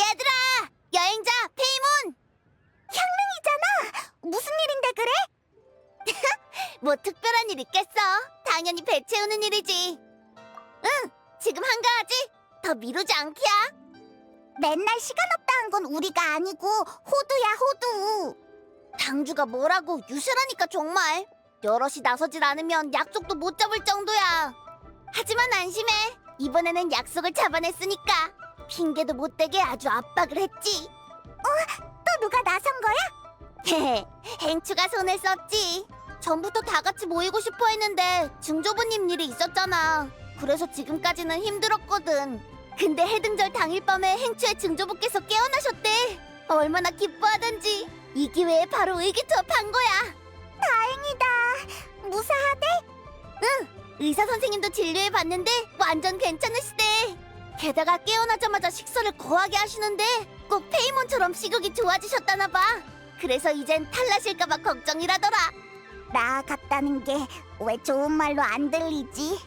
얘들아! 여행자 페이몬! 향릉이잖아! 무슨 일인데 그래? 뭐 특별한 일 있겠어? 당연히 배 채우는 일이지. 응, 지금 한가하지? 더 미루지 않기야. 맨날 시간 없다는 건 우리가 아니고 호두야 호두. 당주가 뭐라고 유세라니까 정말. 여럿이 나서질 않으면 약속도 못 잡을 정도야. 하지만 안심해. 이번에는 약속을 잡아냈으니까 핑계도 못 대게 아주 압박을 했지. 어? 또 누가 나선 거야? 행추가 손을 썼지. 전부터 다 같이 모이고 싶어 했는데 증조부님 일이 있었잖아. 그래서 지금까지는 힘들었거든. 근데 해등절 당일 밤에 행추의 증조부께서 깨어나셨대. 얼마나 기뻐하던지 이 기회에 바로 의기투합한 거야. 다행이다. 무사하대? 응. 의사 선생님도 진료해 봤는데 완전 괜찮으시대. 게다가 깨어나자마자 식사를 거하게 하시는데 꼭 페이몬처럼 시력이 좋아지셨다나 봐. 그래서 이젠 탈나실까봐 걱정이라더라. 나 같다는 게 왜 좋은 말로 안 들리지?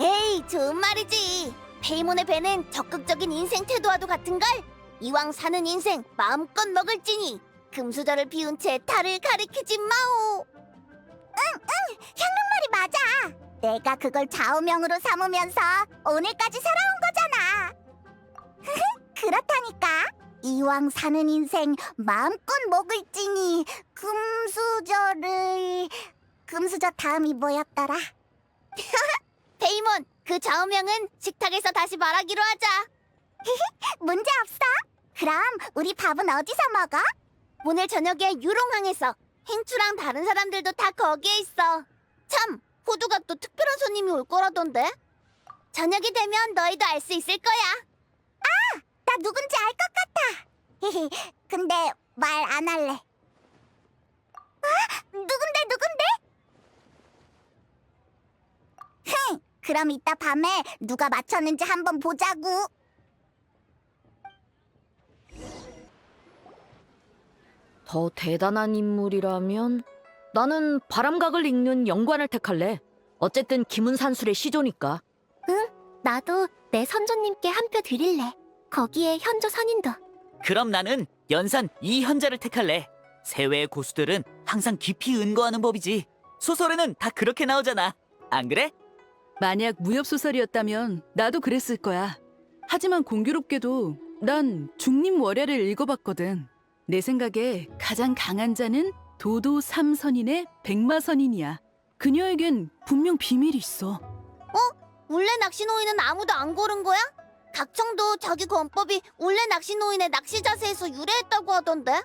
에이, 좋은 말이지. 페이몬의 배는 적극적인 인생 태도와도 같은걸. 이왕 사는 인생 마음껏 먹을지니 금수저를 비운 채 달을 가리키지 마오. 응, 응, 향릉 말이 맞아. 내가 그걸 좌우명으로 삼으면서 오늘까지 살아온 거잖아. 그렇다니까. 이왕 사는 인생 마음껏 먹을지니 금수저를 금수저 다음이 뭐였더라? 페이몬, 그 좌우명은 식탁에서 다시 말하기로 하자. 문제 없어. 그럼 우리 밥은 어디서 먹어? 오늘 저녁에 유롱항에서 행추랑 다른 사람들도 다 거기에 있어. 참, 호두가 또 특별한 손님이 올 거라던데. 저녁이 되면 너희도 알 수 있을 거야. 아, 나 누군지 알 것 같아. 근데 말 안 할래. 아, 누군데 누군데? 흥, 그럼 이따 밤에 누가 맞췄는지 한번 보자고. 더 대단한 인물이라면 나는 바람각을 읽는 영관을 택할래. 어쨌든 김은 산술의 시조니까. 나도 내 선조님께 한 표 드릴래. 거기에 현조 선인도. 그럼 나는 연산 이현자를 택할래. 세외의 고수들은 항상 깊이 은거하는 법이지. 소설에는 다 그렇게 나오잖아. 안 그래? 만약 무협 소설이었다면 나도 그랬을 거야. 하지만 공교롭게도 난 중림 월야를 읽어봤거든. 내 생각에 가장 강한 자는 도도 삼선인의 백마선인이야. 그녀에겐 분명 비밀이 있어. 울레 낚시 노인은 아무도 안 고른 거야? 각청도 자기 권법이 울레 낚시 노인의 낚시 자세에서 유래했다고 하던데.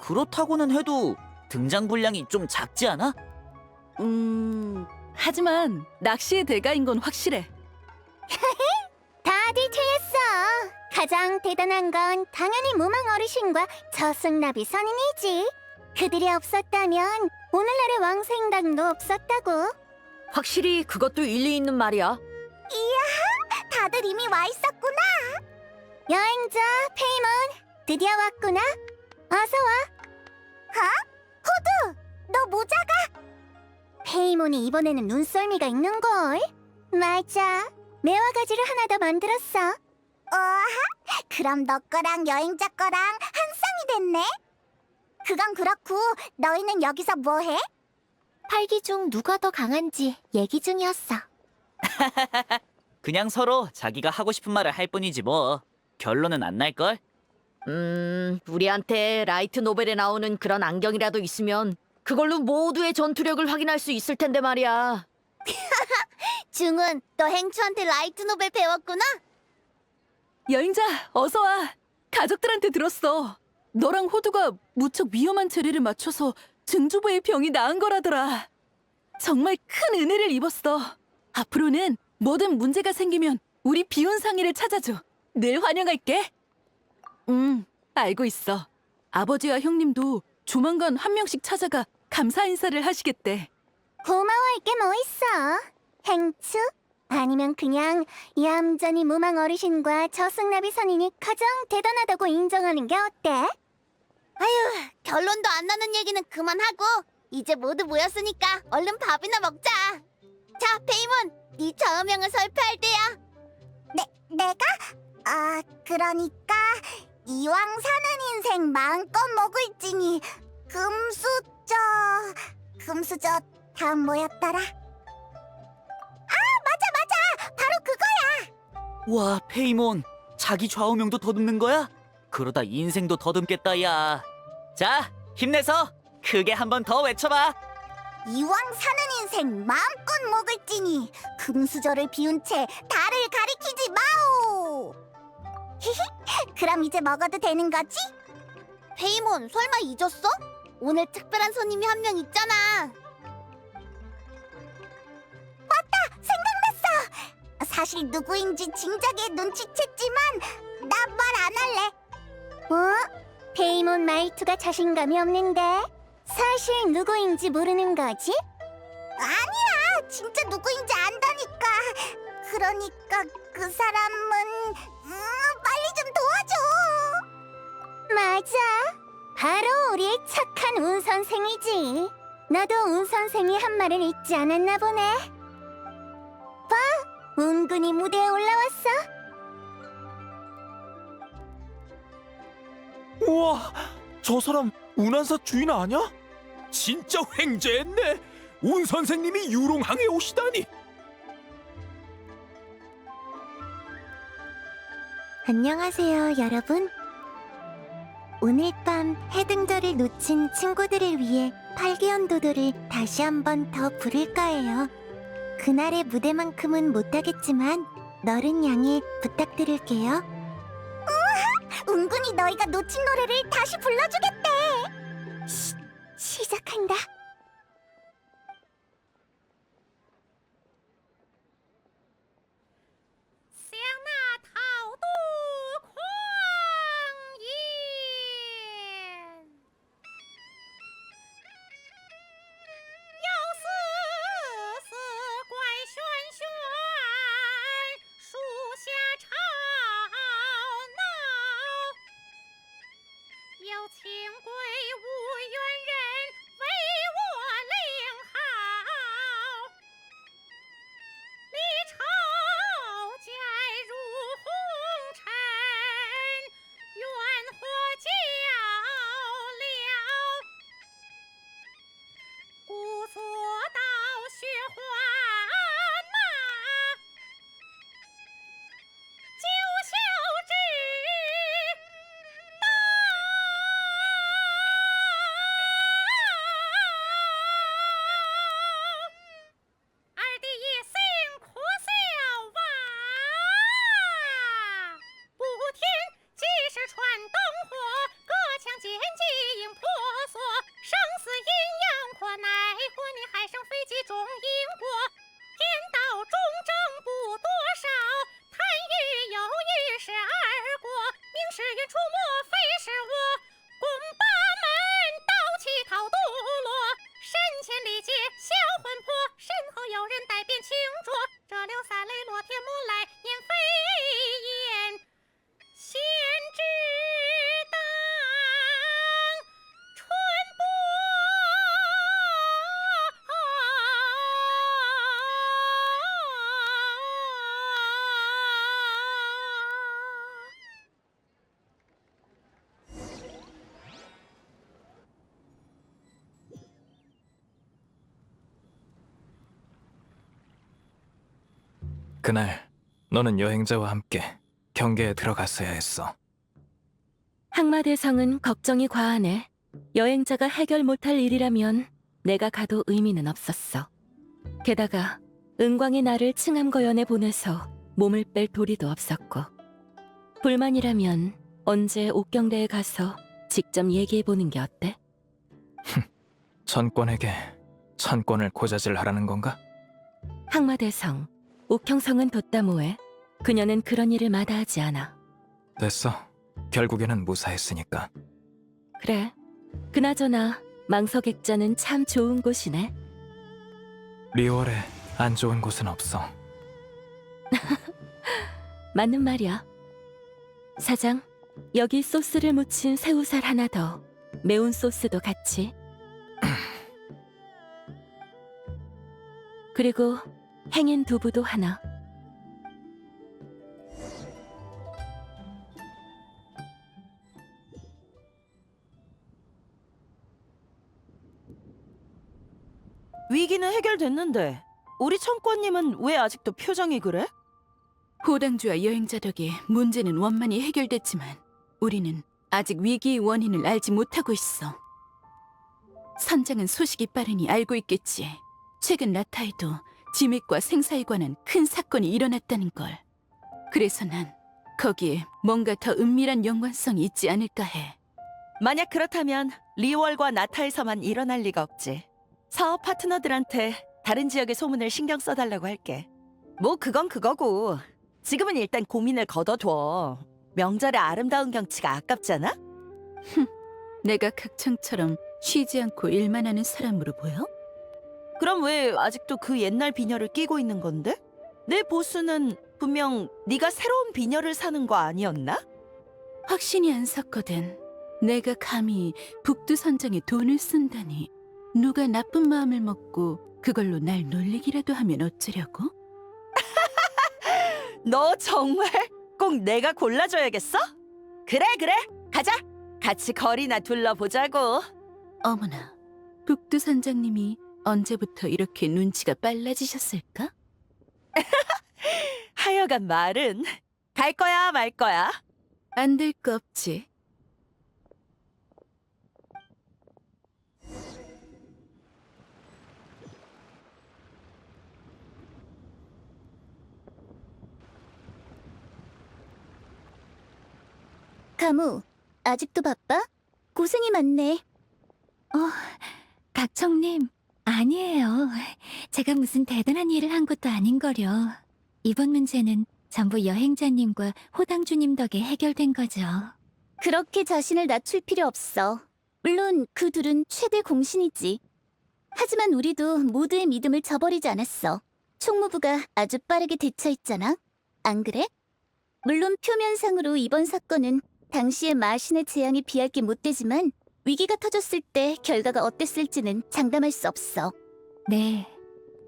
그렇다고는 해도 등장 분량이 좀 작지 않아? 음, 하지만 낚시의 대가인 건 확실해. 다들 틀렸어. 가장 대단한 건 당연히 무망 어르신과 저승나비 선인이지. 그들이 없었다면 오늘날의 왕생당도 없었다고. 확실히 그것도 일리 있는 말이야. 다들 이미 와 있었구나. 여행자 페이몬 드디어 왔구나. 어서 와. 어? 호두, 너 모자가? 페이몬이 이번에는 눈썰미가 있는 걸. 맞아. 매화 가지를 하나 더 만들었어. 어, 그럼 너 거랑 여행자 거랑 한 쌍이 됐네. 그건 그렇고 너희는 여기서 뭐해? 팔기 중 누가 더 강한지 얘기 중이었어. 그냥 서로 자기가 하고 싶은 말을 할 뿐이지 뭐. 결론은 안 날걸? 음, 우리한테 라이트 노벨에 나오는 그런 안경이라도 있으면 그걸로 모두의 전투력을 확인할 수 있을 텐데 말이야. 중은 너 행추한테 라이트 노벨 배웠구나? 여행자, 어서 와. 가족들한테 들었어. 너랑 호두가 무척 위험한 재료를 맞춰서 증조부의 병이 나은 거라더라. 정말 큰 은혜를 입었어. 앞으로는 뭐든 문제가 생기면 우리 비운 상의를 찾아줘. 늘 환영할게. 응, 알고 있어. 아버지와 형님도 조만간 한 명씩 찾아가 감사 인사를 하시겠대. 고마워할 게 뭐 있어? 행추? 아니면 그냥 얌전히 무망 어르신과 저승나비 선인이 가장 대단하다고 인정하는 게 어때? 아휴, 결론도 안 나는 얘기는 그만하고 이제 모두 모였으니까 얼른 밥이나 먹자. 자, 페이몬, 네 좌우명을 설파할 때야. 내, 내가? 어, 아, 그러니까 이왕 사는 인생 마음껏 먹을지니 금수저 금수저 다음 뭐였더라? 아 맞아 맞아 바로 그거야 와, 페이몬. 자기 좌우명도 더듬는 거야? 그러다 인생도 더듬겠다, 야. 자, 힘내서 크게 한 번 더 외쳐봐. 이왕 사는 인생 마음껏 먹을지니 금수저를 비운 채 달을 가리키지 마오 히히 그럼 이제 먹어도 되는 거지? 페이몬 설마 잊었어? 오늘 특별한 손님이 한 명 있잖아 맞다 생각났어 사실 누구인지 진작에 눈치챘지만 나 말 안 할래 어? 페이몬 말투가 자신감이 없는데 사실 누구인지 모르는 거지? 아니야, 진짜 누구인지 안다니까. 그러니까 그 사람은 음, 빨리 좀 도와줘. 맞아, 바로 우리의 착한 운 선생이지. 나도 운 선생이 한 말을 잊지 않았나 보네. 봐, 운군이 무대에 올라왔어. 우와, 저 사람 운한사 주인 아냐? 진짜 횡재했네. 운 선생님이 유롱항에 오시다니. 안녕하세요, 여러분. 오늘 밤 해등절을 놓친 친구들을 위해 팔기연도도를 다시 한번 더 부를 거예요. 그날의 무대만큼은 못하겠지만 너른 양해 부탁드릴게요. 우와! 은근히 너희가 놓친 노래를 다시 불러주겠대. 시, 시작한다. 그날 너는 여행자와 함께 경계에 들어갔어야 했어. 항마대성은 걱정이 과하네. 여행자가 해결 못할 일이라면 내가 가도 의미는 없었어. 게다가 은광이 나를 층암거연에 보내서 몸을 뺄 도리도 없었고 불만이라면 언제 옥경대에 가서 직접 얘기해보는 게 어때? 천권에게 천권을 고자질하라는 건가? 항마대성, 옥형성은 뭐해? 그녀는 그런 일을 마다하지 않아. 됐어. 결국에는 무사했으니까. 그래. 그나저나 망석액자는 참 좋은 곳이네. 리월에 안 좋은 곳은 없어. 맞는 말이야. 사장, 여기 소스를 묻힌 새우살 하나 더. 매운 소스도 같이. 그리고 행인 두부도 하나. 위기는 해결됐는데 우리 청권님은 왜 아직도 표정이 그래? 호당주와 여행자 덕에 문제는 원만히 해결됐지만 우리는 아직 위기의 원인을 알지 못하고 있어. 선장은 소식이 빠르니 알고 있겠지. 최근 라타에도 지맥과 생사에 관한 큰 사건이 일어났다는 걸. 그래서 난 거기에 뭔가 더 은밀한 연관성이 있지 않을까 해. 만약 그렇다면 리월과 나타에서만 일어날 리가 없지. 사업 파트너들한테 다른 지역의 소문을 신경 써달라고 할게. 뭐 그건 그거고 지금은 일단 고민을 걷어둬. 명절의 아름다운 경치가 아깝잖아? 내가 각청처럼 쉬지 않고 일만 하는 사람으로 보여? 그럼 왜 아직도 그 옛날 비녀를 끼고 있는 건데? 내 보스는 분명 네가 새로운 비녀를 사는 거 아니었나? 확신이 안 섰거든. 내가 감히 북두 선장에 돈을 쓴다니. 누가 나쁜 마음을 먹고 그걸로 날 놀리기라도 하면 어쩌려고? 너 정말 꼭 내가 골라줘야겠어? 그래 그래 가자 같이 거리나 둘러보자고 어머나, 북두 선장님이 언제부터 이렇게 눈치가 빨라지셨을까? 하여간 말은 갈 거야 말 거야 안 될 거 없지. 가무, 아직도 바빠? 고생이 많네. 어, 각청님, 아니에요. 제가 무슨 대단한 일을 한 것도 아닌거려. 이번 문제는 전부 여행자님과 호당주님 덕에 해결된 거죠. 그렇게 자신을 낮출 필요 없어. 물론 그 둘은 최대 공신이지. 하지만 우리도 모두의 믿음을 저버리지 않았어. 총무부가 아주 빠르게 대처했잖아. 안 그래? 물론 표면상으로 이번 사건은 당시의 마신의 재앙에 비할 게 못 되지만 위기가 터졌을 때 결과가 어땠을지는 장담할 수 없어. 네.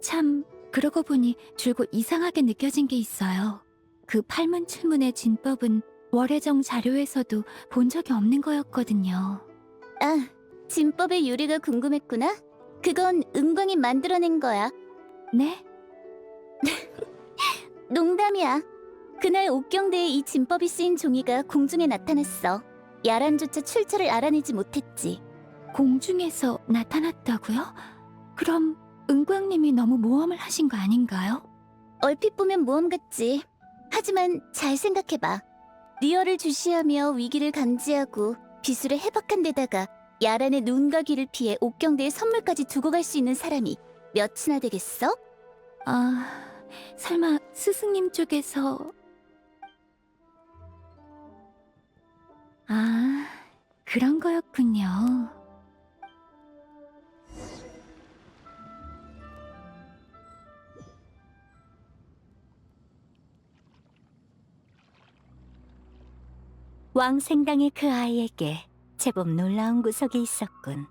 참, 그러고 보니 줄곧 이상하게 느껴진 게 있어요. 그 팔문칠문의 진법은 월혜정 자료에서도 본 적이 없는 거였거든요. 아, 진법의 유래가 궁금했구나. 그건 은광이 만들어낸 거야. 네? 농담이야. 그날 옥경대에 이 진법이 쓰인 종이가 공중에 나타났어. 야란조차 출처를 알아내지 못했지. 공중에서 나타났다고요? 그럼 은광님이 너무 모험을 하신 거 아닌가요? 얼핏 보면 모험 같지. 하지만 잘 생각해봐. 리얼을 주시하며 위기를 감지하고 비술에 해박한 데다가 야란의 눈과 귀를 피해 옥경대에 선물까지 두고 갈 수 있는 사람이 몇이나 되겠어? 아, 설마 스승님 쪽에서 그런 거였군요. 왕생당의 그 아이에게 제법 놀라운 구석이 있었군.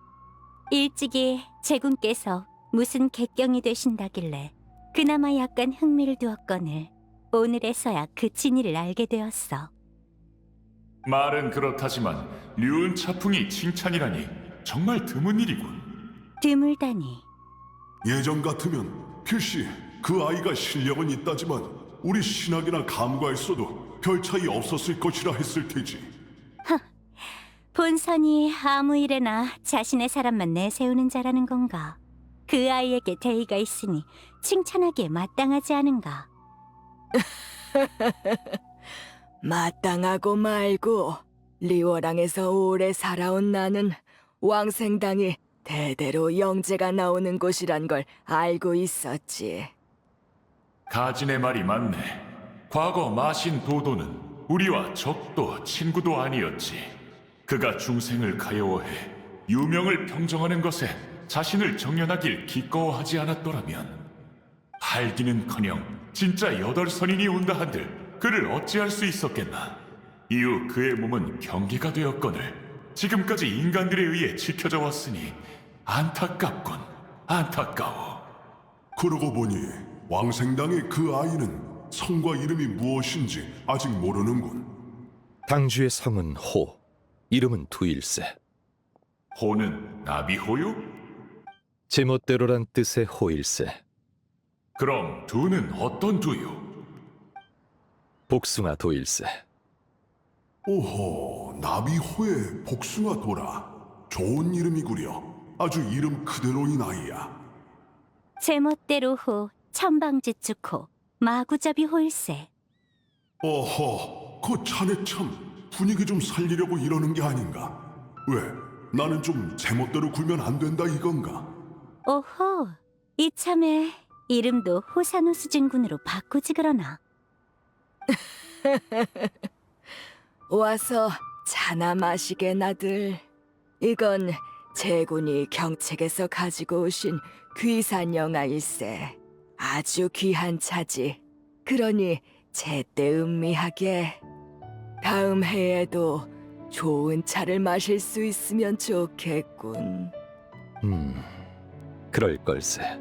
일찍이 제군께서 무슨 객경이 되신다길래 그나마 약간 흥미를 두었거늘 오늘에서야 그 진위를 알게 되었어. 말은 그렇다지만 류은 차풍이 칭찬이라니 정말 드문 일이군. 드물다니 예전 같으면 필시 그 아이가 실력은 있다지만 우리 신학이나 감과했어도 별 차이 없었을 것이라 했을 테지. 본선이 아무 일에나 자신의 사람만 내세우는 자라는 건가? 그 아이에게 대의가 있으니 칭찬하기에 마땅하지 않은가? 마땅하고 말고 리워랑에서 오래 살아온 나는 왕생당이 대대로 영재가 나오는 곳이란 걸 알고 있었지. 가진의 말이 맞네. 과거 마신 도도는 우리와 적도 친구도 아니었지. 그가 중생을 가여워해 유명을 평정하는 것에 자신을 정연하길 기꺼워하지 않았더라면 할기는커녕 진짜 여덟 선인이 온다 한들 그를 어찌할 수 있었겠나. 이후 그의 몸은 경기가 되었거늘 지금까지 인간들에 의해 지켜져 왔으니 안타깝군 안타까워. 그러고 보니 왕생당의 그 아이는 성과 이름이 무엇인지 아직 모르는군. 당주의 성은 호, 이름은 두일세. 호는 나비호요? 제멋대로란 뜻의 호일세. 그럼 두는 어떤 두요? 복숭아 도일세. 오호, 나비호의 복숭아 도라. 좋은 이름이구려. 아주 이름 그대로인 아이야. 제멋대로 호 천방지축호 마구잡이 홀세 어허, 그 자네 참 분위기 좀 살리려고 이러는 게 아닌가? 왜? 나는 좀 제멋대로 굴면 안 된다 이건가? 오호 이참에 이름도 호산호 수진군으로 바꾸지 그러나 와서 차나 마시게 나들. 이건 제군이 경책에서 가지고 오신 귀산 영아일세. 아주 귀한 차지. 그러니 제때 음미하게. 다음 해에도 좋은 차를 마실 수 있으면 좋겠군. 음, 그럴 걸세.